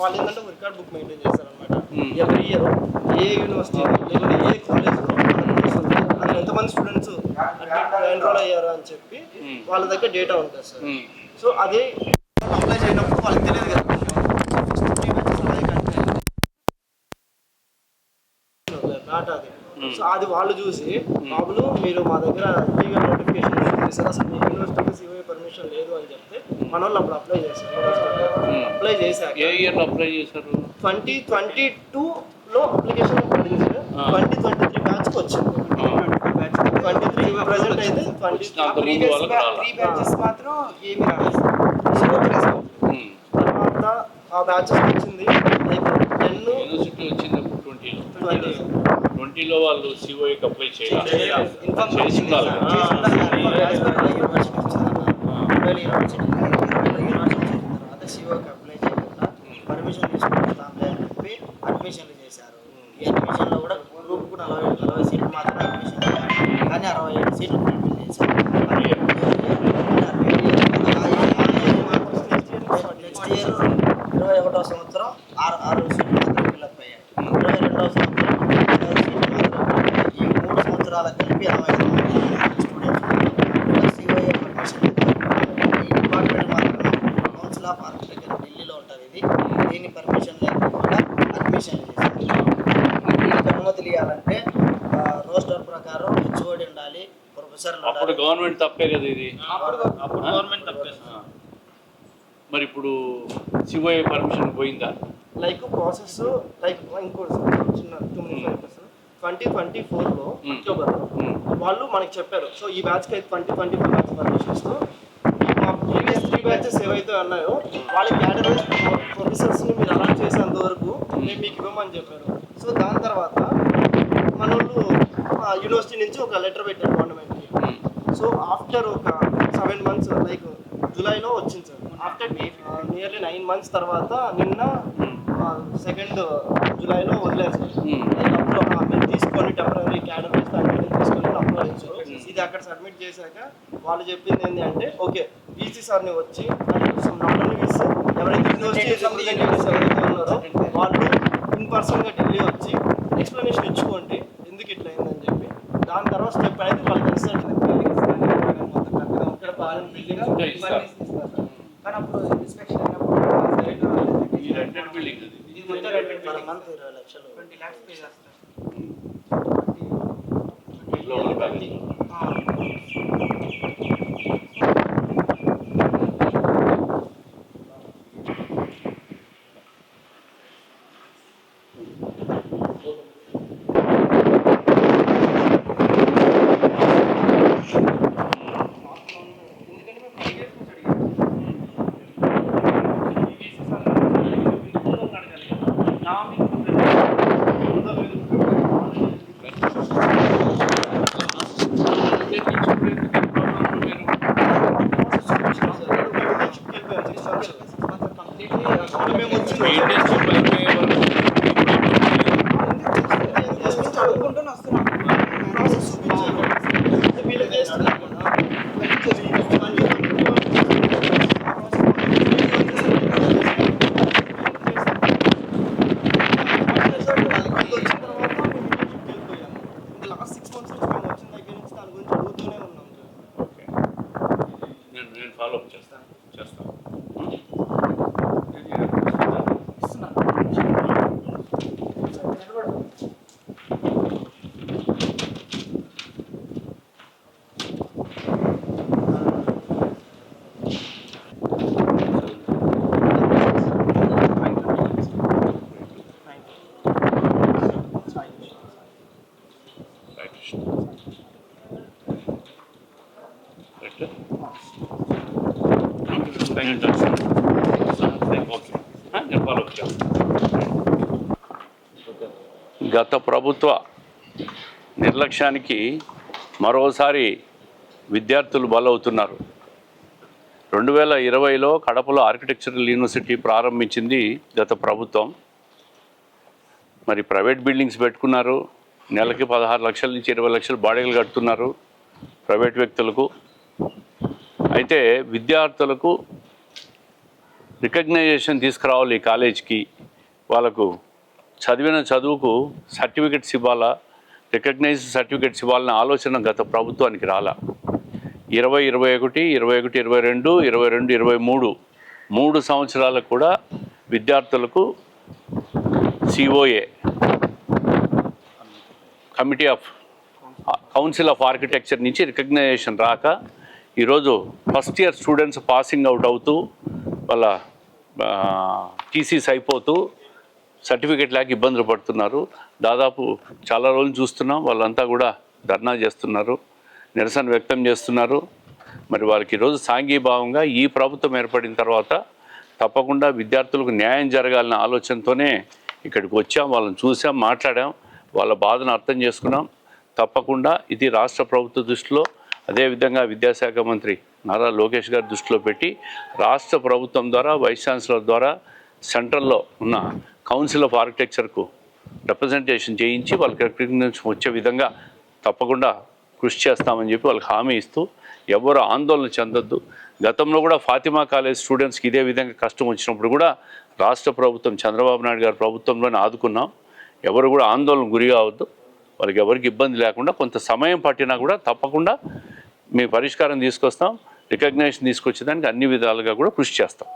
వాళ్ళు ఏంటంటే ఒక రికార్డ్ బుక్ మెయింటైన్ చేస్తారనమాట Hmm. ఎవ్రీ ఇయర్ ఏ యూనివర్సిటీ లేకపోతే ఏ కాలేజ్లో అందులో ఎంతమంది స్టూడెంట్స్ ఎన్రోల్ అయ్యారు అని చెప్పి Hmm. వాళ్ళ దగ్గర డేటా ఉంటుంది సార్. సో అది అప్లై చేయనప్పుడు వాళ్ళకి తెలియదు కదా. డాటా అది. సో అది వాళ్ళు చూసి బాబులు మీరు మా దగ్గర లీగల్ నోటిఫికేషన్ అసలు మీ యూనివర్సిటీకి సిఓఏ పర్మిషన్ లేదు అని చెప్తే మన వాళ్ళు అప్పుడు అప్లై చేస్తారు అప్లై చేశాక ఏ ఇయర్లో అప్లై చేశారు? ట్వంటీ ట్వంటీ టూలో అప్లికేషన్ పడింది సార్. ట్వంటీ ట్వంటీ త్రీ బ్యాచ్కి వచ్చింది. ట్వంటీ త్రీ ప్రజెంట్ అయితే ట్వంటీ రాలా. బ్యాచెస్ మాత్రం ఏమి రాలేదు. తర్వాత ఆ బ్యాచెస్ వచ్చింది. టెన్ యూనివర్సిటీ వచ్చింది ట్వంటీలో ట్వంటీ ట్వంటీలో వాళ్ళు సిఓఏకి అప్లై చేయాలి. వేల ఇరవై వచ్చింది ఇరవై చేయాలి. తర్వాత సిఓకి అప్లై చేయకుండా పర్మిషన్ తీసుకుంటాంలే అని చెప్పి అడ్మిషన్లు చేశారు ఈ అడ్మిషన్లో కూడా గ్రూప్ కూడా నలభై నలభై సీట్లు మాత్రమే అడ్మిషన్ చేయాలి కానీ అరవై ఏడు సీట్లు ఫుల్ఫిల్ చేశారు నెక్స్ట్ ఇయర్ ఇరవై ఒకటో సంవత్సరం ఆరు ఆరు సీట్లు మాత్రమే ఫిల్అప్ అయ్యాయి ఇరవై రెండవ సంవత్సరం పదహారు సీట్లు మాత్రమే ఫిల్అప్ అయ్యాయి. ఈ మూడు సంవత్సరాలకు కలిపి అరవై ఐదు మంది స్టూడెంట్స్ సిఓఏ పర్మిషన్ ఈ డిపార్ట్మెంట్ మాత్రం కౌన్సిల్ ఆఫ్ ఆర్కిటెక్చర్ ఢిల్లీలో ఉంటుంది ఇది. దీని పర్మిషన్ లేకుండా అడ్మిషన్ దీనికి అనుమతులు ఇవ్వాలంటే రోస్టర్ ప్రకారం హెచ్ఓడి ఉండాలి ప్రొఫెసర్ అప్పుడు గవర్నమెంట్ తప్పే కదా ఇది? అప్పుడు గవర్నమెంట్ ఆ. మరి ఇప్పుడు సిఓఏ పర్మిషన్ పోయిందా? లైక్ ప్రాసెస్ లైక్ ఇంకోటి చిన్న టూ మినిట్స్ ట్వంటీ ట్వంటీ ఫోర్లో. అక్టోబర్లో. వాళ్ళు మనకి చెప్పారు. సో ఈ బ్యాచ్కి అయితే twenty twenty four batch previous three batches ఏవైతే ఉన్నాయో వాళ్ళ క్యాడర్ ప్రొఫెసర్స్ని మీరు అలాట్ చేసేంత వరకు మేము మీకు ఇవ్వమని చెప్పారు సో దాని తర్వాత మన వాళ్ళు యూనివర్సిటీ నుంచి ఒక లెటర్ పెట్టారు గవర్నమెంట్కి ఉమ్. సో ఆఫ్టర్ ఒక సెవెన్ మంత్స్ లైక్ జూలైలో వచ్చింది sir. After nearly nine months తర్వాత నిన్న సెకండ్ జూలైలో వదిలేరు సార్. లైక్ అప్పుడు తీసుకొని టెంపరీ క్యాడర్ తీసుకొని ఇది అక్కడ సబ్మిట్ చేశాక వాళ్ళు చెప్పింది ఏంటి అంటే ఓకే వీసీ సార్ని వచ్చి నాట్ ఓన్లీ వీసీ ఎవరైతే యూనివర్సిటీ రిప్రజెంటేటివ్స్ ఎవరైతే ఉన్నారో వాళ్ళు ఇన్ పర్సన్గా ఢిల్లీ వచ్చి ఎక్స్ప్లెనేషన్ ఇచ్చుకోండి ఎందుకు ఇట్లా అయిందని చెప్పి. దాని తర్వాత స్టెప్ అనేది వాళ్ళకి కన్సల్ట్ ఇక్కడ బాగా బిల్డింగ్. కానీ అప్పుడు ఇన్స్పెక్షన్ అయినప్పుడు బిల్డింగ్ ఇది. మొత్తం లక్షలు ట్వంటీ ల్యాక్స్ పే చేస్తారు. 漏了半天。చదువుకుంటూనే గత ప్రభుత్వ నిర్లక్ష్యానికి మరోసారి విద్యార్థులు బలవుతున్నారు. రెండు వేల ఇరవైలో కడపలో ఆర్కిటెక్చరల్ యూనివర్సిటీ ప్రారంభించింది గత ప్రభుత్వం. మరి ప్రైవేట్ బిల్డింగ్స్ పెట్టుకున్నారు. నెలకి పదహారు లక్షల నుంచి ఇరవై లక్షలు బాడీలు కడుతున్నారు ప్రైవేట్ వ్యక్తులకు. అయితే విద్యార్థులకు రికగ్నైజేషన్ తీసుకురావాలి ఈ కాలేజ్కి. వాళ్ళకు చదివిన చదువుకు సర్టిఫికెట్స్ ఇవ్వాలా? రికగ్నైజ్ సర్టిఫికెట్స్ ఇవ్వాలని ఆలోచన గత ప్రభుత్వానికి రాలా. ఇరవై ఇరవై ఒకటి ఇరవై ఒకటి ఇరవై రెండు ఇరవై రెండు ఇరవై మూడు మూడు సంవత్సరాలకు కూడా విద్యార్థులకు COA committee of council of architecture నుంచి రికగ్నైజేషన్ రాక ఈరోజు first year students passing out అవుతూ వాళ్ళ టీసీస్ అయిపోతూ సర్టిఫికేట్ లేక ఇబ్బందులు పడుతున్నారు. దాదాపు చాలా రోజులు చూస్తున్నాం వాళ్ళంతా కూడా ధర్నా చేస్తున్నారు నిరసన వ్యక్తం చేస్తున్నారు. మరి వాళ్ళకి ఈరోజు సాంఘీభావంగా ఈ ప్రభుత్వం ఏర్పడిన తర్వాత తప్పకుండా విద్యార్థులకు న్యాయం జరగాలనే ఆలోచనతోనే ఇక్కడికి వచ్చాం వాళ్ళని చూసాం మాట్లాడాం వాళ్ళ బాధను అర్థం చేసుకున్నాం. తప్పకుండా ఇది రాష్ట్ర ప్రభుత్వ దృష్టిలో అదేవిధంగా విద్యాశాఖ మంత్రి నారా లోకేష్ గారి దృష్టిలో పెట్టి రాష్ట్ర ప్రభుత్వం ద్వారా వైస్ ఛాన్సలర్ ద్వారా సెంట్రల్లో ఉన్న కౌన్సిల్ ఆఫ్ ఆర్కిటెక్చర్కు రిప్రజెంటేషన్ చేయించి వాళ్ళకి రికగ్నిషన్ వచ్చే విధంగా తప్పకుండా కృషి చేస్తామని చెప్పి వాళ్ళకి హామీ ఇస్తూ ఎవరు ఆందోళన చెందొద్దు. గతంలో కూడా ఫాతిమా కాలేజ్ స్టూడెంట్స్కి ఇదే విధంగా కష్టం వచ్చినప్పుడు కూడా రాష్ట్ర ప్రభుత్వం చంద్రబాబు నాయుడు గారి ప్రభుత్వంలోనే ఆదుకున్నాం. ఎవరు కూడా ఆందోళన గురి కావద్దు. వాళ్ళకి ఎవరికి ఇబ్బంది లేకుండా కొంత సమయం పట్టినా కూడా తప్పకుండా మీ పరిష్కారం తీసుకొస్తాం. రికగ్నేషన్ తీసుకొచ్చేదానికి అన్ని విధాలుగా కూడా కృషి చేస్తాం.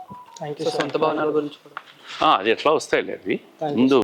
సొంత భవనాల గురించి కూడా. ఆ, అది ఎట్లా వస్తాయి అవి. ముందు